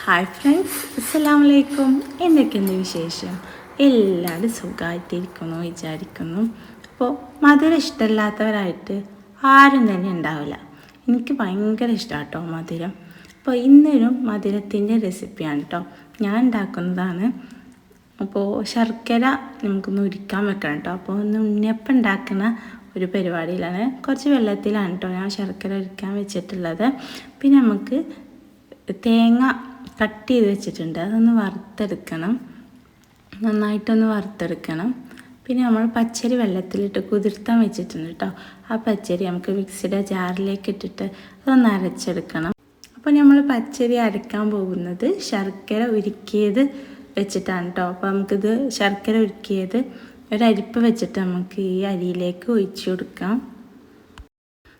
Hi friends അസ്സലാമു വലൈക്കും എന്തൊക്കെയുണ്ട് വിശേഷം? എല്ലാവരും സുഖമായിട്ടിരിക്കുന്നു വിചാരിക്കുന്നു. അപ്പോൾ മധുരം ഇഷ്ടമില്ലാത്തവരായിട്ട് ആരും തന്നെ ഉണ്ടാവില്ല. എനിക്ക് ഭയങ്കര ഇഷ്ടമാണ് കേട്ടോ മധുരം. അപ്പോൾ ഇന്നൊരു മധുരത്തിന്റെ റെസിപ്പിയാണ് കേട്ടോ. ഞാൻ ഉണ്ടാക്കുന്നതാണ്. അപ്പോൾ ശർക്കര നമുക്കൊന്ന് ഉരുക്കാൻ വെക്കണം കേട്ടോ. അപ്പോൾ ഒന്ന് ഉണ്ണിയപ്പം ഉണ്ടാക്കുന്ന ഒരു പരിപാടിയിലാണ്. കുറച്ച് വെള്ളത്തിലാണ് കേട്ടോ ഞാൻ ശർക്കര ഉരുക്കാൻ വെച്ചിട്ടുള്ളത്. പിന്നെ നമുക്ക് തേങ്ങ കട്ട് ചെയ്ത് വെച്ചിട്ടുണ്ട്. അതൊന്ന് വറുത്തെടുക്കണം. നന്നായിട്ടൊന്ന് വറുത്തെടുക്കണം. പിന്നെ നമ്മൾ പച്ചരി വെള്ളത്തിലിട്ട് കുതിർത്താൻ വെച്ചിട്ടുണ്ട് കേട്ടോ ആ പച്ചരി നമുക്ക് മിക്സിയുടെ ജാറിലേക്ക് ഇട്ടിട്ട് അതൊന്ന് അരച്ചെടുക്കണം. അപ്പോൾ നമ്മൾ പച്ചരി അരക്കാൻ പോകുന്നത് ശർക്കര ഉരുക്കിയത് വെച്ചിട്ടാണ് കേട്ടോ അപ്പോൾ നമുക്കിത് ശർക്കര ഉരുക്കിയത് ഒരരിപ്പ് വെച്ചിട്ട് നമുക്ക് ഈ അരിയിലേക്ക് ഒഴിച്ചു കൊടുക്കാം.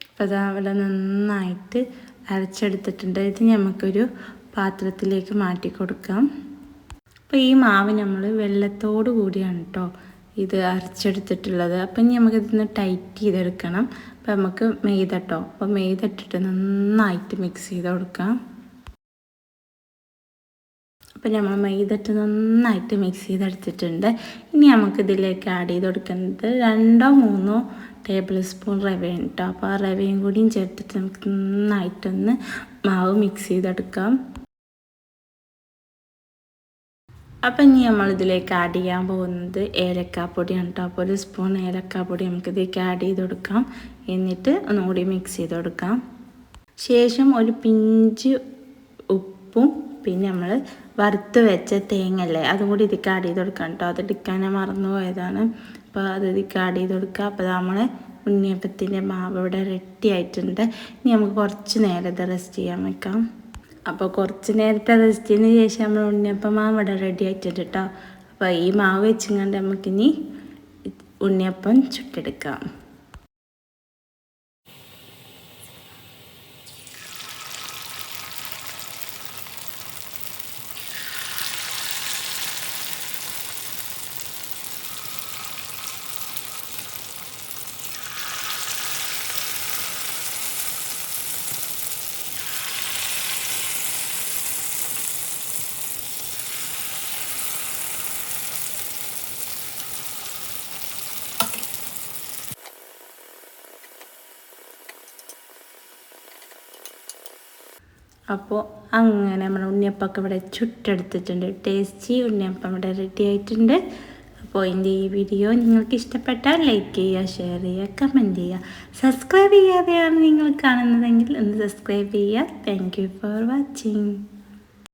അപ്പോൾ അത് അവിടെ നന്നായിട്ട് അരച്ചെടുത്തിട്ടുണ്ട്. ഇത് നമുക്കൊരു പാത്രത്തിലേക്ക് മാറ്റി കൊടുക്കാം. അപ്പോൾ ഈ മാവ് നമ്മൾ വെള്ളത്തോട് കൂടിയാണ് കേട്ടോ ഇത് അരച്ചെടുത്തിട്ടുള്ളത്. അപ്പം ഇനി നമുക്കിതൊന്ന് ടൈറ്റ് ചെയ്തെടുക്കണം. അപ്പം നമുക്ക് മെയ്ത കേട്ടോ അപ്പോൾ മെയ്ത നന്നായിട്ട് മിക്സ് ചെയ്ത് കൊടുക്കാം. അപ്പം നമ്മൾ മൈദട്ട് നന്നായിട്ട് മിക്സ് ചെയ്തെടുത്തിട്ടുണ്ട്. ഇനി നമുക്ക് ഇതിലേക്ക് ആഡ് ചെയ്ത് കൊടുക്കുന്നത് രണ്ടോ മൂന്നോ ടേബിൾ സ്പൂൺ റവയാണ് കേട്ടോ അപ്പോൾ ആ റവയും കൂടിയും ചേർത്തിട്ട് നമുക്ക് നന്നായിട്ടൊന്ന് മാവ് മിക്സ് ചെയ്തെടുക്കാം. അപ്പം ഇനി നമ്മളിതിലേക്ക് ആഡ് ചെയ്യാൻ പോകുന്നത് ഏലക്കാപ്പൊടിയാണ് കേട്ടോ അപ്പോൾ ഒരു സ്പൂൺ ഏലക്കാപ്പൊടി നമുക്കിതിലേക്ക് ആഡ് ചെയ്ത് കൊടുക്കാം. എന്നിട്ട് ഒന്നുകൂടി മിക്സ് ചെയ്ത് കൊടുക്കാം. ശേഷം ഒരു പിഞ്ച് ഉപ്പും പിന്നെ നമ്മൾ വറുത്ത് വെച്ച തേങ്ങല്ലേ അതും കൂടി ഇതിക്ക് ആഡ് ചെയ്ത് കൊടുക്കാം കേട്ടോ അത് എടുക്കാൻ മറന്നു പോയതാണ്. അപ്പോൾ അത് ഇതിക്ക് ആഡ് ചെയ്ത് കൊടുക്കുക അപ്പോൾ നമ്മൾ ഉണ്ണിയപ്പത്തിന്റെ മാവ് ഇവിടെ റെഡി ആയിട്ടുണ്ട്. ഇനി നമുക്ക് കുറച്ച് നേരം റെസ്റ്റ് ചെയ്യാൻ വെക്കാം. അപ്പോൾ കുറച്ച് നേരത്തെ റെസ്റ്റിന് ശേഷം നമ്മൾ ഉണ്ണിയപ്പം മാവ് ഇവിടെ റെഡി ആയിട്ടുണ്ട് കേട്ടോ അപ്പോൾ ഈ മാവ് വെച്ചുകൊണ്ട് നമുക്കിനി ഉണ്ണിയപ്പം ചുട്ടെടുക്കാം. അപ്പോൾ അങ്ങനെ നമ്മുടെ ഉണ്ണിയപ്പമൊക്കെ ഇവിടെ ചുട്ടെടുത്തിട്ടുണ്ട്. ടേസ്റ്റി ഉണ്ണിയപ്പം ഇവിടെ റെഡി ആയിട്ടുണ്ട്. അപ്പോൾ എന്റെ ഈ വീഡിയോ നിങ്ങൾക്ക് ഇഷ്ടപ്പെട്ടാൽ ലൈക്ക് ചെയ്യുക ഷെയർ ചെയ്യുക കമന്റ് ചെയ്യുക. സബ്സ്ക്രൈബ് ചെയ്യാതെയാണ് നിങ്ങൾ കാണുന്നതെങ്കിൽ ഒന്ന് സബ്സ്ക്രൈബ് ചെയ്യുക. Thank you for watching